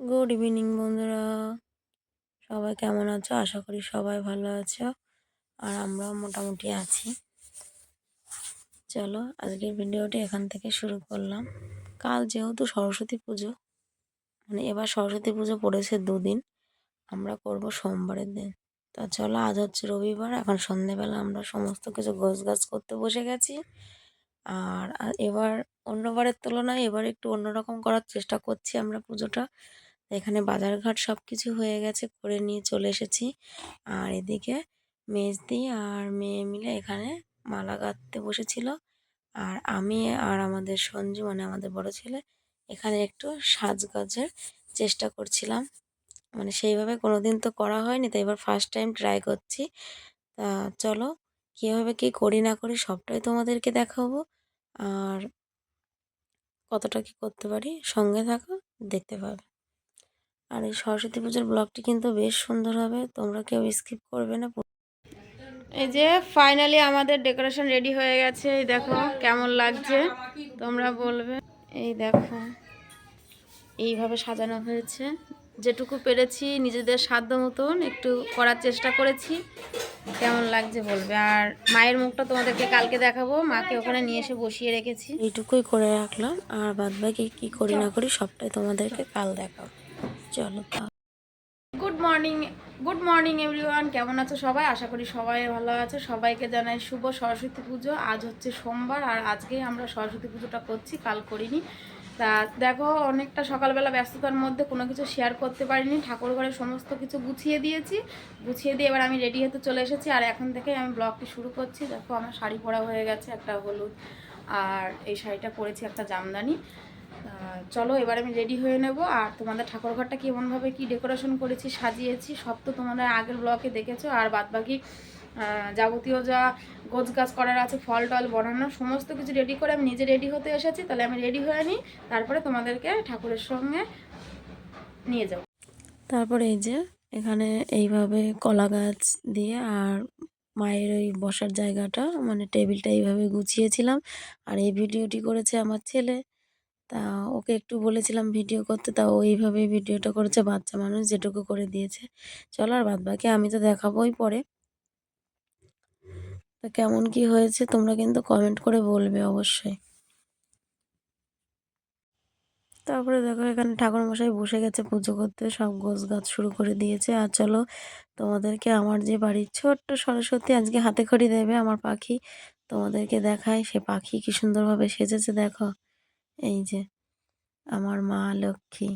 Good evening বন্ধুরা। সবাই কেমন আছো? আশা করি সবাই ভালো আছো। আর আমরাও মোটামুটি আছি। চলো, আজকের ভিডিওটি এখান থেকে শুরু করলাম। কাল যেহেতু সরস্বতী পুজো মানে এবার সরস্বতী পুজো পড়েছে দুদিন। আমরা করব সোমবারের দিন। তা চলো, আজ হচ্ছে রবিবার। এখন সন্ধেবেলা আমরা সমস্ত কিছু গোছ গাছ করতে বসে গেছি। আর এবার অন্যবারের তুলনায় এবার একটু অন্যরকম করার চেষ্টা করছি আমরা পুজোটা। এখানে বাজারঘাট সব কিছু হয়ে গেছে, করে নিয়ে চলে এসেছি। আর এদিকে মেজদি আর মেয়ে মিলে এখানে মালা গাঁথতে বসেছিল। আর আমি আর আমাদের সঞ্জু মানে আমাদের বড় ছেলে, এখানে একটু সাজগোজের চেষ্টা করছিলাম। মানে সেইভাবে কোনোদিন তো করা হয়নি, তো এবার ফার্স্ট টাইম ট্রাই করছি। তা চলো, কীভাবে কী করি না করি সবটাই তোমাদেরকে দেখাবো। আর কতটা কি করতে পারি? সঙ্গে থাকো, দেখতে পাবে। আর এই সরস্বতী পুজোর ব্লগটি কিন্তু বেশ সুন্দর হবে, তোমরা কেউ স্কিপ করবে না। এই যে ফাইনালি আমাদের ডেকোরেশন রেডি হয়ে গেছে, এই দেখো কেমন লাগছে, তোমরা বলবে। এই দেখো, এইভাবে সাজানো হয়েছে। যেটুকু পেরেছি নিজেদের সাধ্য মতন একটু করার চেষ্টা করেছি। কেমন লাগছে বলবে? আর মায়ের মুখটা তোমাদেরকে কালকে দেখাবো। মাকে ওখানে নিয়ে এসে বসিয়ে রেখেছি। এইটুকুই করে রাখলাম। আর বাদ বাকি কী করি না করি সবটাই তোমাদেরকে কাল দেখাবো। চলো good morning good morning everyone কেমন আছো সবাই? আশা করি সবাই ভালো আছে। সবাইকে জানাই শুভ সরস্বতী পুজো। আজ হচ্ছে সোমবার আর আজকেই আমরা সরস্বতী পুজোটা করছি। কাল করিনি। তা দেখো, অনেকটা সকালবেলা ব্যস্ততার মধ্যে কোনো কিছু শেয়ার করতে পারিনি। ঠাকুর ঘরের সমস্ত কিছু গুছিয়ে দিয়েছি। গুছিয়ে দিয়ে এবার আমি রেডি হতে চলে এসেছি। আর এখন থেকে আমি ব্লগটি শুরু করছি। দেখো, আমার শাড়ি পরা হয়ে গেছে, একটা হলুদ আর এই শাড়িটা পরেছি একটা জামদানি। চলো, এবার আমি রেডি হয়ে নেব। আর তোমাদের ঠাকুর ঘরটা কেমনভাবে কি ডেকোরেশন করেছি, সাজিয়েছি, সব তো তোমাদের আগের ব্লগে দেখেছ। আর বাদবাকি যাবতীয় যা গোছ গাছ করার আছে, ফল টল বানানো, সমস্ত কিছু রেডি করে আমি নিজে রেডি হতে এসেছি, তাহলে আমি রেডি হয়ে নিই, তারপরে তোমাদেরকে ঠাকুরের সঙ্গে নিয়ে যাব। তারপরে এই যে, এখানে এইভাবে কলা গাছ দিয়ে আর মায়ের ওই বসার জায়গাটা মানে টেবিলটা এইভাবে গুছিয়েছিলাম, আর এই ভিডিওটি করেছে আমার ছেলে। তা ওকে একটু বলেছিলাম ভিডিও করতে, তা ও এইভাবে ভিডিওটা করেছে, বাচ্চা মানুষ যেটুকু করে দিয়েছে। চলো আর বাদ বাকি আমি তো দেখাবোই পরে। তা কেমন কি হয়েছে তোমরা কিন্তু কমেন্ট করে বলবে অবশ্যই। তারপরে দেখো এখানে ঠাকুরমশাই বসে গেছে পুজো করতে, সব গোছ গাছ শুরু করে দিয়েছে। আর চলো তোমাদেরকে আমার যে বাড়ির ছোট্ট সরস্বতী আজকে হাতে খড়ি দেবে, আমার পাখি তোমাদেরকে দেখায়। সে পাখি কি সুন্দরভাবে সেজেছে দেখো। এই যে আমার মা লক্ষ্মী,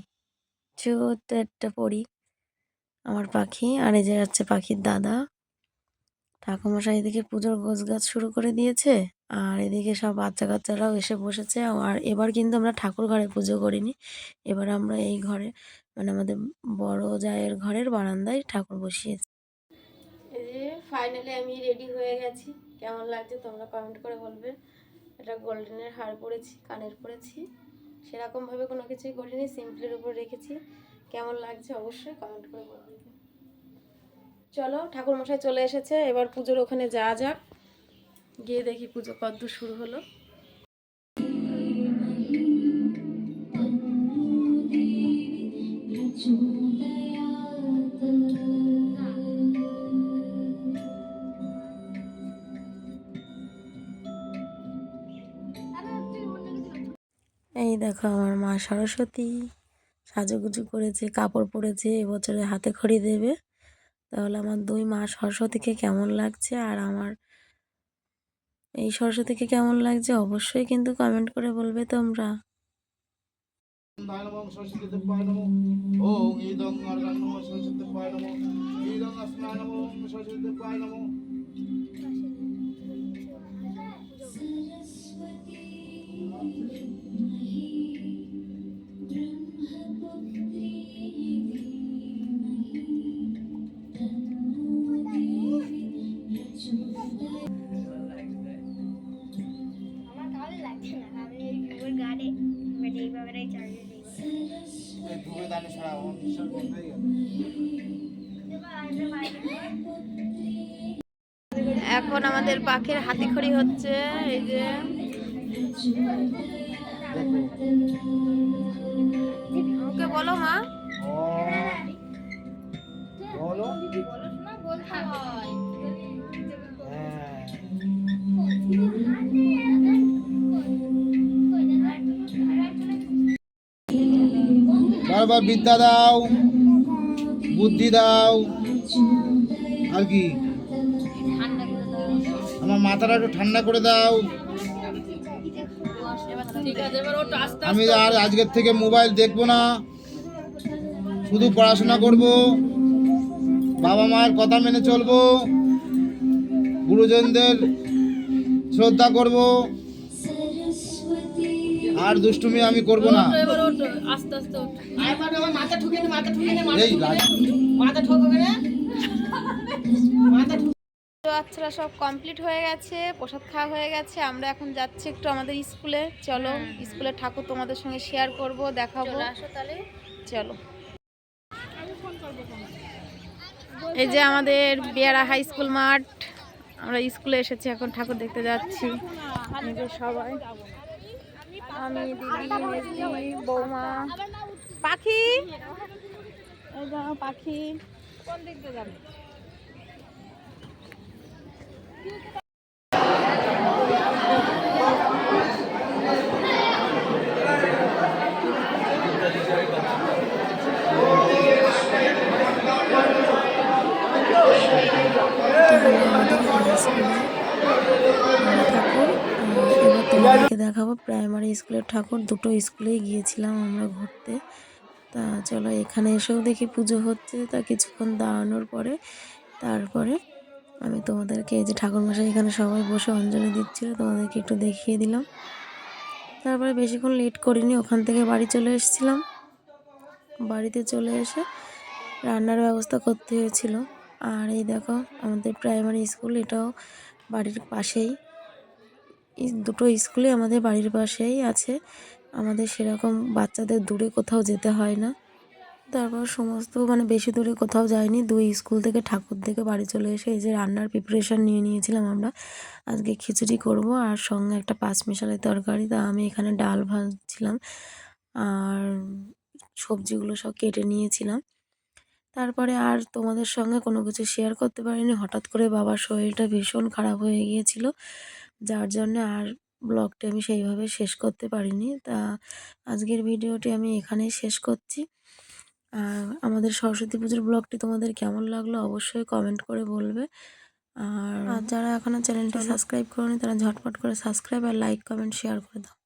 ছোট্ট একটা পরি, আমার পাখি। আর এই যে হচ্ছে পাখির দাদা। ঠাকুমশাই এদিকে পুজোর গোছ গাছ শুরু করে দিয়েছে, আর এদিকে সব বাচ্চা কাচ্চারাও এসে বসেছে। আর এবার কিন্তু আমরা ঠাকুর ঘরে পুজো করিনি। এবার আমরা এই ঘরে মানে আমাদের বড় জায়ের ঘরের বারান্দায় ঠাকুর বসিয়েছি। ফাইনালি আমি রেডি হয়ে গেছি। কেমন লাগছে তোমরা কমেন্ট করে বলবে। এটা গোল্ডেনের হার পরেছি, কানের পরেছি। সেরকমভাবে কোনো কিছুই করিনি সিম্পলের উপর রেখেছি। কেমন লাগছে অবশ্যই কমেন্ট করে বলবে। চলো ঠাকুর মশাই চলে এসেছে, এবার পুজোর ওখানে যাওয়া যাক। গিয়ে দেখি পুজো কদ্দূর শুরু হলো। এই দেখো আমার মা সরস্বতী, সাজুগুজু করেছে, কাপড় পরেছে, এবছরে হাতে খড়ি দেবে। তাহলে আমার দুই মা সরস্বতীকে কেমন লাগছে? আর আমার এই সরস্বতীকে কেমন লাগছে? অবশ্যই কিন্তু কমেন্ট করে বলবে তোমরা। সরস্বতী দানে এখন আমাদের পাখির হাতি খড়ি হচ্ছে এই যে। ওকে বলো মা। বলো। বলতে হয় হ্যাঁ। বারবার বিদ্যা দাও, বুদ্ধি দাও। আর কি? আমার মাথাটা একটু ঠান্ডা করে দাও। আমি আর আজকের থেকে মোবাইল দেখব না। শুধু পড়াশোনা করব। বাবা মায়ের কথা মেনে চলবো। গুরুজনদের শ্রদ্ধা করব। আর দুষ্টুমি আমি করব না। এই লাজ- বাচ্চারা সব কমপ্লিট হয়ে গেছে প্রসাদ খাওয়া হয়ে গেছে। আমরা এখন যাচ্ছি একটু আমাদের স্কুলে। চলো স্কুলের ঠাকুর তোমাদের সঙ্গে শেয়ার করব দেখাবো। চলো এই যে আমাদের বিয়ারা হাই স্কুল মাঠ। আমরা স্কুলে এসেছি এখন ঠাকুর দেখতে যাচ্ছি। এই সবাই। আমি দিদি মেজদি বৌমা। পাখি? এই পাখি। কোন দিক দিয়ে যাবে? দেখাবো প্রাইমারি স্কুলের ঠাকুর, দুটো স্কুলেই গিয়েছিলাম আমরা ঘুরতে। তা চলো এখানে এসেও দেখি পুজো হচ্ছে, তা কিছুক্ষণ দাঁড়ানোর পরে তারপরে আমি তোমাদেরকে এই যে ঠাকুরমশাই এখানে সবাই বসে অঞ্জলি দিচ্ছিল, তোমাদেরকে একটু দেখিয়ে দিলাম। তারপরে বেশিক্ষণ লেট করিনি, ওখান থেকে বাড়ি চলে এসেছিলাম। বাড়িতে চলে এসে রান্নার ব্যবস্থা করতে হয়েছিল। আর এই দেখো, আমাদের প্রাইমারি স্কুল এটাও বাড়ির পাশেই। দুটো স্কুলই আমাদের বাড়ির পাশেই আছে। আমাদের সেরকম বাচ্চাদের দূরে কোথাও যেতে হয় না। তারপর সমস্ত মানে বেশি দূরে কোথাও যাইনি। দুই স্কুল থেকে ঠাকুর থেকে বাড়ি চলে এসে এই যে রান্নার প্রিপারেশান নিয়ে নিয়েছিলাম আমরা। আজকে খিচুড়ি করব আর সঙ্গে একটা পাঁচ মিশালের তরকারি। তা আমি এখানে ডাল ভাজছিলাম আর সবজিগুলো সব কেটে নিয়েছিলাম। তারপরে আর তোমাদের সঙ্গে কোনো কিছু শেয়ার করতে পারিনি। হঠাৎ করে বাবার শরীরটা ভীষণ খারাপ হয়ে গিয়েছিল। যার জন্য আর ব্লগটি আমি সেইভাবে শেষ করতে পারিনি। তা আজকের ভিডিওটি আমি এখানেই শেষ করছি। আর আমাদের সরস্বতী পুজোর ব্লগটি তোমাদের কেমন লাগল অবশ্যই কমেন্ট করে বলবে। আর যারা এখনও চ্যানেলটি সাবস্ক্রাইব করনি তারা ঝটপট করে সাবস্ক্রাইব আর লাইক কমেন্ট শেয়ার করে দাও।